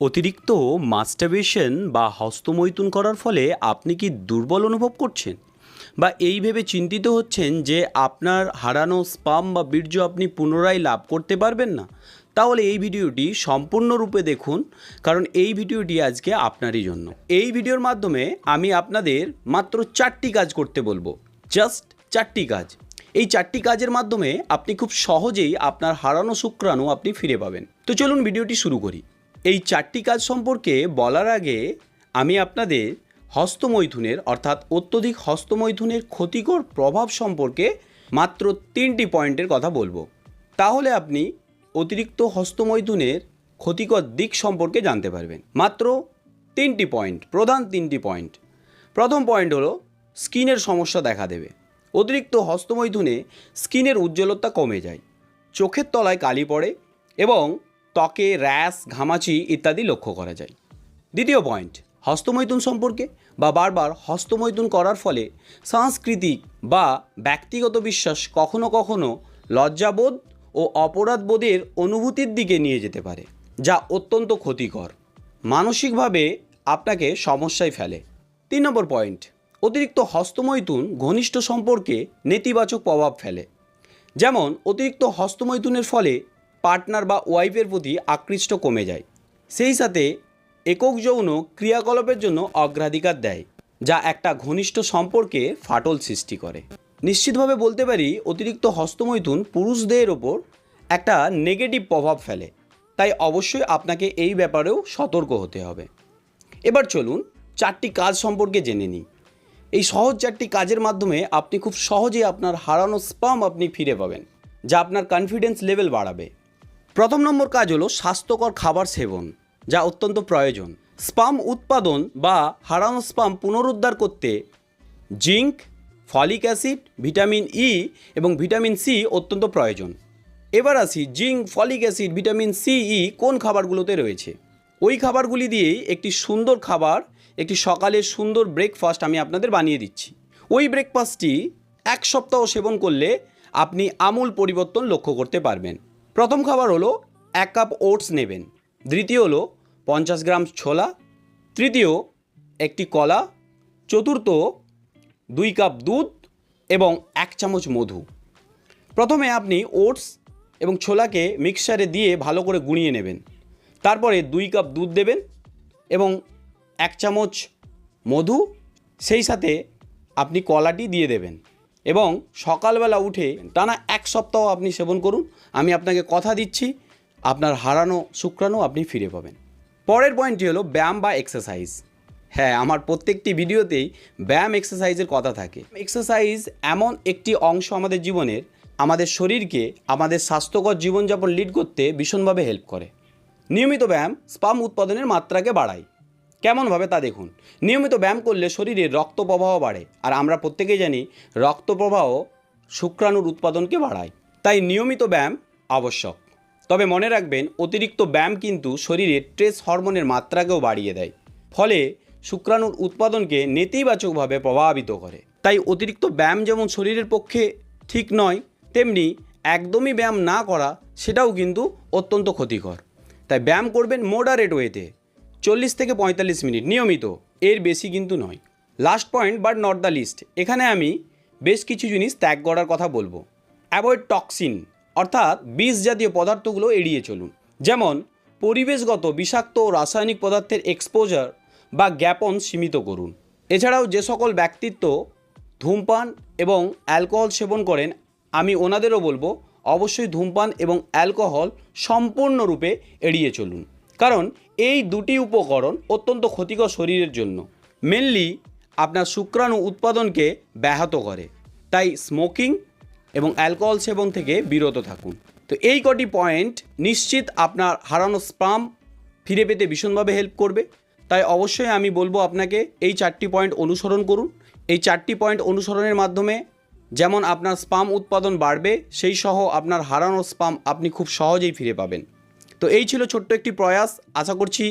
অতিরিক্ত মাস্টারবেশন বা হস্তমৈথুন করার ফলে আপনি কি দুর্বল অনুভব করছেন? বা এই ভেবে চিন্তিত হচ্ছেন যে আপনার হারানো স্পাম বা বীর্য আপনি পুনরায় লাভ করতে পারবেন না? তাহলে এই ভিডিওটি সম্পূর্ণরূপে দেখুন, কারণ এই ভিডিওটি আজকে আপনারই জন্য। এই ভিডিওর মাধ্যমে আমি আপনাদের মাত্র চারটি কাজ করতে বলব। জাস্ট চারটি কাজ। এই চারটি কাজের মাধ্যমে আপনি খুব সহজেই আপনার হারানো শুক্রাণু আপনি ফিরে পাবেন। তো চলুন ভিডিওটি শুরু করি। এই চারটি কাজ সম্পর্কে বলার আগে আমি আপনাদের হস্তমৈথুনের, অর্থাৎ অত্যধিক হস্তমৈথুনের ক্ষতিকর প্রভাব সম্পর্কে মাত্র তিনটি পয়েন্টের কথা বলব। তাহলে আপনি অতিরিক্ত হস্তমৈথুনের ক্ষতিকর দিক সম্পর্কে জানতে পারবেন। মাত্র তিনটি পয়েন্ট, প্রধান তিনটি পয়েন্ট। প্রথম পয়েন্ট হলো, স্কিনের সমস্যা দেখা দেবে। অতিরিক্ত হস্তমৈথুনে স্কিনের উজ্জ্বলতা কমে যায়। চোখের তলায় কালি পড়ে এবং ত্বকে, র্যাশ, ঘামাচি ইত্যাদি লক্ষ্য করা যায়। দ্বিতীয় পয়েন্ট, হস্তমৈথুন সম্পর্কে বা বারবার হস্তমৈথুন করার ফলে সাংস্কৃতিক বা ব্যক্তিগত বিশ্বাস কখনো কখনো লজ্জাবোধ ও অপরাধবোধের অনুভূতির দিকে নিয়ে যেতে পারে, যা অত্যন্ত ক্ষতিকর। মানসিকভাবে আপনাকে সমস্যায় ফেলে। তিন নম্বর পয়েন্ট, অতিরিক্ত হস্তমৈথুন ঘনিষ্ঠ সম্পর্কে নেতিবাচক প্রভাব ফেলে। যেমন, অতিরিক্ত হস্তমৈথুনের ফলে পার্টনার বা ওয়াইফের প্রতি আকৃষ্ট কমে যায়। সেই সাথে একক যৌন ক্রিয়াকলাপের জন্য অগ্রাধিকার দেয়, যা একটা ঘনিষ্ঠ সম্পর্কে ফাটল সৃষ্টি করে। নিশ্চিতভাবে বলতে পারি, অতিরিক্ত হস্তমৈথুন পুরুষদের ওপর একটা নেগেটিভ প্রভাব ফেলে। তাই অবশ্যই আপনাকে এই ব্যাপারেও সতর্ক হতে হবে। এবার চলুন চারটি কাজ সম্পর্কে জেনে নিই। এই সহজ চারটি কাজের মাধ্যমে আপনি খুব সহজেই আপনার হারানো স্পাম আপনি ফিরে পাবেন, যা আপনার কনফিডেন্স লেভেল বাড়াবে। প্রথম নম্বর কাজ হলো স্বাস্থ্যকর খাবার সেবন, যা অত্যন্ত প্রয়োজন। স্পাম উৎপাদন বা হারানো স্পাম পুনরুদ্ধার করতে zinc, folic acid, vitamin E এবং ভিটামিন সি অত্যন্ত প্রয়োজন। এবার আসি zinc, folic acid, vitamin C E কোন খাবারগুলোতে রয়েছে? ওই খাবারগুলি দিয়েই একটি সুন্দর খাবার, একটি সকালের সুন্দর ব্রেকফাস্ট আমি আপনাদের বানিয়ে দিচ্ছি। ওই ব্রেকফাস্টটি এক সপ্তাহ সেবন করলে আপনি আমূল পরিবর্তন লক্ষ্য করতে পারবেন। প্রথম খাবার হলো এক কাপ ওটস নেবেন। দ্বিতীয় হলো পঞ্চাশ গ্রাম ছোলা। তৃতীয় একটি কলা। চতুর্থ দুই কাপ দুধ এবং এক চামচ মধু। প্রথমে আপনি ওটস এবং ছোলাকে মিক্সারে দিয়ে ভালো করে গুঁড়িয়ে নেবেন। তারপরে দুই কাপ দুধ দেবেন এবং এক চামচ মধু। সেই সাথে আপনি কলাটি দিয়ে দেবেন। এবং সকালবেলা উঠে টানা এক সপ্তাহ আপনি সেবন করুন। আমি আপনাকে কথা দিচ্ছি, আপনার হারানো, শুক্রাণু আপনি ফিরে পাবেন। পরের পয়েন্টটি হলো ব্যায়াম বা এক্সারসাইজ হ্যাঁ আমার প্রত্যেকটি ভিডিওতেই ব্যায়াম এক্সারসাইজের কথা থাকে। এক্সারসাইজ এমন একটি অংশ আমাদের জীবনের, আমাদের শরীরকে, আমাদের স্বাস্থ্যকর জীবনযাপন লিড করতে ভীষণভাবে হেল্প করে। নিয়মিত ব্যায়াম স্পাম উৎপাদনের মাত্রাকে বাড়ায়। কেমনভাবে তা দেখুন? নিয়মিত ব্যায়াম করলে শরীরে রক্ত প্রবাহ বাড়ে আর আমরা প্রত্যেকেই জানি রক্ত প্রবাহ শুক্রাণুর উৎপাদনকে বাড়ায়। তাই নিয়মিত ব্যায়াম আবশ্যক। তবে মনে রাখবেন, অতিরিক্ত ব্যায়াম কিন্তু শরীরে ট্রেস হরমোনের মাত্রাকেও বাড়িয়ে দেয়। ফলে শুক্রাণুর উৎপাদনকে নেতিবাচকভাবে প্রভাবিত করে। তাই অতিরিক্ত ব্যায়াম যেমন শরীরের পক্ষে ঠিক নয়, তেমনি একদমই ব্যায়াম না করা, সেটাও কিন্তু অত্যন্ত ক্ষতিকর। তাই ব্যায়াম করবেন মোডারেট ওয়েতে চল্লিশ থেকে পঁয়তাল্লিশ মিনিট, নিয়মিত। এর বেশি কিন্তু নয়। Last point but not the least এখানে আমি বেশ কিছু জিনিস ত্যাগ করার কথা বলব। অ্যাভয়েড টক্সিন অর্থাৎ বিষ জাতীয় পদার্থগুলো এড়িয়ে চলুন। যেমন, পরিবেশগত বিষাক্ত ও রাসায়নিক পদার্থের এক্সপোজার বা জ্ঞাপন সীমিত করুন। এছাড়াও যে সকল ব্যক্তিত্ব ধূমপান এবং অ্যালকোহল সেবন করেন, আমি ওনাদেরও বলব, অবশ্যই ধূমপান এবং অ্যালকোহল সম্পূর্ণরূপে এড়িয়ে চলুন। কারণ এই দুটি উপকরণ অত্যন্ত ক্ষতিকর শরীরের জন্য। মেনলি আপনার শুক্রাণু উৎপাদনকে ব্যাহত করে। তাই স্মোকিং এবং অ্যালকোহল সেবন থেকে বিরত থাকুন। তো এই কটি পয়েন্ট নিশ্চিত আপনার হারানো স্পাম ফিরে পেতে ভীষণভাবে হেল্প করবে। তাই অবশ্যই আমি বলব আপনাকে এই চারটি পয়েন্ট অনুসরণ করুন। এই চারটি পয়েন্ট অনুসরণের মাধ্যমে যেমন আপনার স্পাম উৎপাদন বাড়বে, সেই সহ আপনার হারানো স্পাম আপনি খুব সহজেই ফিরে পাবেন। তো এই ছিল ছোট্ট একটি প্রয়াস। আশা করছি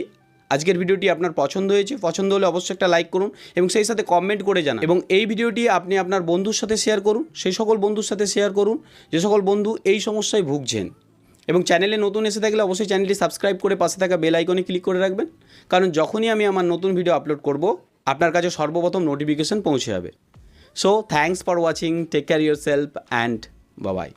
আজকের ভিডিওটি আপনার পছন্দ হয়েছে। পছন্দ হলে অবশ্যই একটা লাইক করুন এবং সেই সাথে কমেন্ট করে জানান। এবং এই ভিডিওটি আপনি আপনার বন্ধুর সাথে শেয়ার করুন। সেই সকল বন্ধুর সাথে শেয়ার করুন। যে সকল বন্ধু এই সমস্যায় ভুগছেন। এবং চ্যানেলে নতুন এসে থাকলে অবশ্যই চ্যানেলটি সাবস্ক্রাইব করে পাশে থাকা বেল আইকনে ক্লিক করে রাখবেন। কারণ যখনই আমি আমার নতুন ভিডিও আপলোড করব, আপনার কাছে সর্বপ্রথম নোটিফিকেশন পৌঁছে যাবে। So thanks for watching take care yourself and Babai